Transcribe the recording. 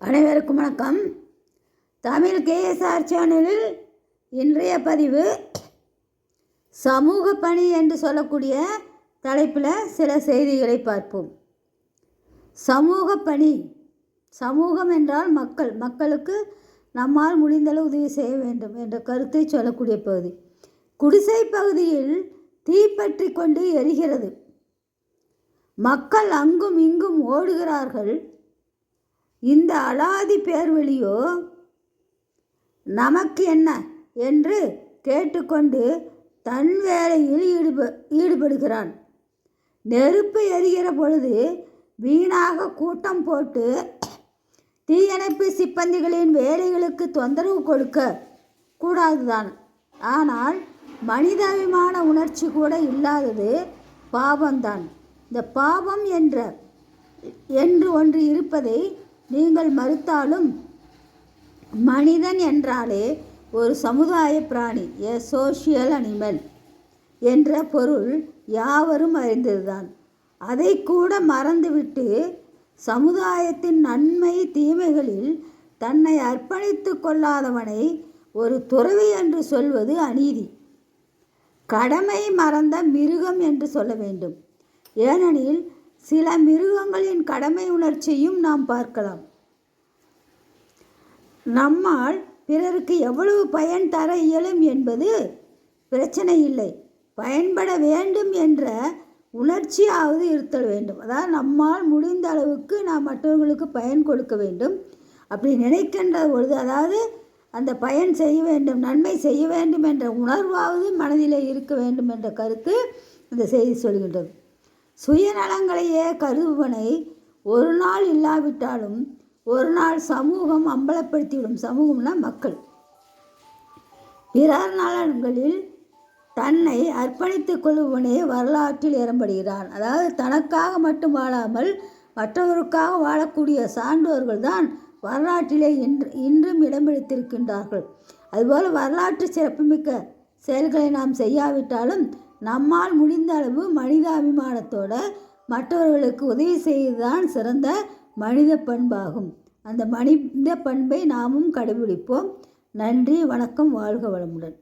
அனைவருக்கும் வணக்கம். தமிழ் கேஎஸ்ஆர் சேனலில் இன்றைய பதிவு சமூக பணி என்று சொல்லக்கூடிய தலைப்பில் சில செய்திகளை பார்ப்போம். சமூக பணி சமூகம் என்றால் மக்கள் மக்களுக்கு நம்மால் முடிந்தளவு உதவி செய்ய வேண்டும் என்ற கருத்தை சொல்லக்கூடிய பகுதி. குடிசை பகுதியில் தீப்பற்றி கொண்டு எரிகிறது. மக்கள் அங்கும் இங்கும் ஓடுகிறார்கள். இந்த அலாதி பேர்வழியோ நமக்கு என்ன என்று கேட்டுக்கொண்டு தன் வேலையில் ஈடுப ஈடுபடுகிறான். நெருப்பு எரிகிற பொழுது வீணாக கூட்டம் போட்டு தீயணைப்பு சிப்பந்திகளின் வேலைகளுக்கு தொந்தரவு கொடுக்க கூடாதுதான். ஆனால் மனிதாபிமான உணர்ச்சி கூட இல்லாதது பாவம்தான். இந்த பாவம் என்ற என்று ஒன்று இருப்பதை நீங்கள் மறுத்தாலும் மனிதன் என்றாலே ஒரு சமுதாய பிராணி எ சோஷியல் அனிமல் என்ற பொருள் யாவரும் அறிந்ததுதான். அதை கூட மறந்துவிட்டு சமுதாயத்தின் நன்மை தீமைகளில் தன்னை அர்ப்பணித்து கொள்ளாதவனை ஒரு துறவி என்று சொல்வது அநீதி. கடமை மறந்த மிருகம் என்று சொல்ல வேண்டும். ஏனெனில் சில மிருகங்களின் கடமை உணர்ச்சியும் நாம் பார்க்கலாம். நம்மால் பிறருக்கு எவ்வளவு பயன் தர இயலும் என்பது பிரச்சனை இல்லை. பயன்பட வேண்டும் என்ற உணர்ச்சியாவது இருத்தல் வேண்டும். அதாவது நம்மால் முடிந்த அளவுக்கு நாம் மற்றவர்களுக்கு பயன் கொடுக்க வேண்டும். அப்படி நினைக்கின்ற பொழுது அதாவது அந்த பயன் செய்ய வேண்டும் நன்மை செய்ய வேண்டும் என்ற உணர்வாவது மனதிலே இருக்க வேண்டும் என்ற கருத்து இந்த செய்தி சொல்கின்றது. சுயநலங்களையே கருதுவனை ஒரு நாள் இல்லாவிட்டாலும் ஒரு நாள் சமூகம் அம்பலப்படுத்திவிடும். சமூகம்னா மக்கள். பிறர் நலன்களில் தன்னை அர்ப்பணித்துக் கொள்பவனே வரலாற்றில் இடம்படுகிறான் அதாவது தனக்காக மட்டும் வாழாமல் மற்றவருக்காக வாழக்கூடிய சான்றோர்கள் தான் வரலாற்றிலே இன்று இன்றும் இடம்பிடித்திருக்கின்றார்கள் அதுபோல் வரலாற்று சிறப்புமிக்க செயல்களை நாம் செய்யாவிட்டாலும் நம்மால் முடிந்த அளவு மனிதாபிமானத்தோட மற்றவர்களுக்கு உதவி செய்வதுதான் சிறந்த மனித பண்பாகும். அந்த மனித பண்பை நாமும் கடைபிடிப்போம். நன்றி வணக்கம் வாழ்க வளமுடன்.